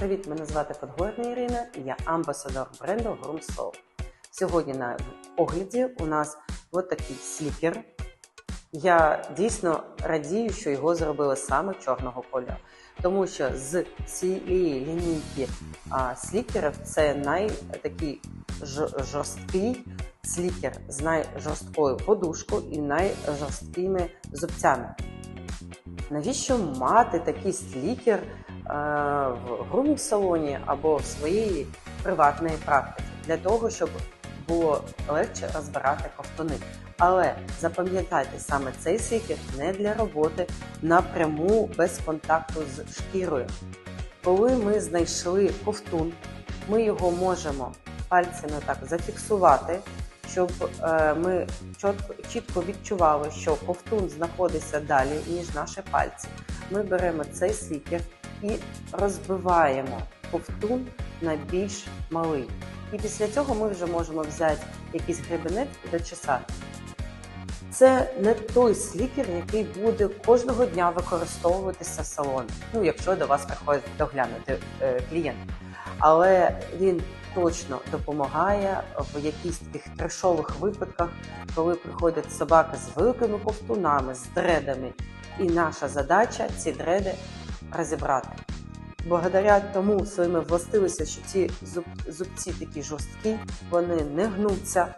Привіт, мене звати Подгорна Ірина, і я амбасадор бренду Groom Soul. Сьогодні на огляді у нас от такий слікер. Я дійсно радію, що його зробили саме чорного кольору, тому що з цієї лінійки а, слікерів це найтакий жорсткий слікер з найжорсткою подушкою і найжорсткими зубцями. Навіщо мати такий слікер в грумінг-салоні або в своїй приватній практиці? Для того, щоб було легше розбирати ковтуни. Але запам'ятайте, саме цей слікер не для роботи напряму без контакту з шкірою. Коли ми знайшли ковтун, ми його можемо пальцями так зафіксувати, щоб е, ми чітко, відчували, що ковтун знаходиться далі, ніж наші пальці. Ми беремо цей слікер і розбиваємо ковтун на більш малий. І після цього ми вже можемо взяти якийсь гребенець і дочесати. Це не той слікер, який буде кожного дня використовуватися в салоні, ну якщо до вас приходить доглянути е, клієнт. Але він точно допомагає в якісь таких трешових випадках, коли приходять собаки з великими ковтунами, з дредами. І наша задача ці дреди розібрати. Благодаря тому своїми властивостями, що ці зубці такі жорсткі, вони не гнуться.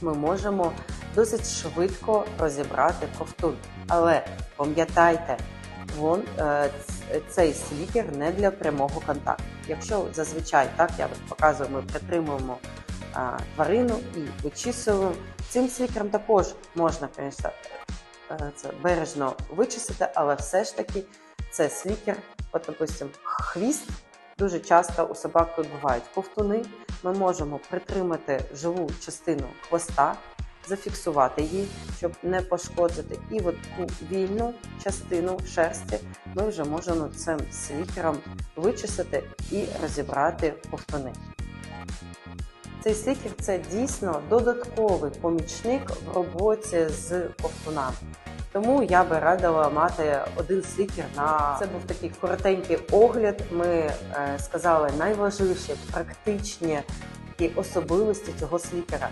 Ми можемо досить швидко розібрати ковтун. Але пам'ятайте, вон е, цей слікер не для прямого контакту. Якщо зазвичай так я показую, ми притримуємо а, тварину і вичісуємо. Цим слікером також можна, звісно, е, це бережно вичистити, але все ж таки це слікер, от, допустим, хвіст. Дуже часто у собак тут бувають ковтуни. Ми можемо притримати живу частину хвоста, зафіксувати її, щоб не пошкодити. І от ту вільну частину шерсті ми вже можемо цим слікером вичистити і розібрати ковтуни. Цей слікер це дійсно додатковий помічник в роботі з ковтунами. Тому я би радила мати один слікер на це був такий коротенький огляд. Ми е, сказали найважливіші практичні такі особливості цього слікера.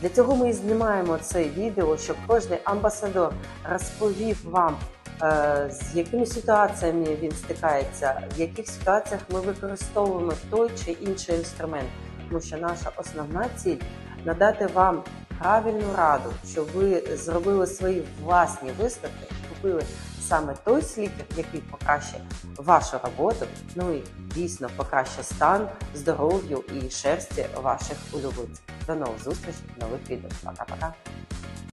Для цього ми і знімаємо це відео, щоб кожен амбасадор розповів вам, е, з якими ситуаціями він стикається, в яких ситуаціях ми використовуємо той чи інший інструмент. Тому що наша основна ціль надати вам правильну раду, щоб ви зробили свої власні висновки, купили саме той слікер, який покращить вашу роботу, ну і дійсно покращить стан, здоров'ю і шерсті ваших улюбленців. До нових зустрічей, нових відео. Пока-пока.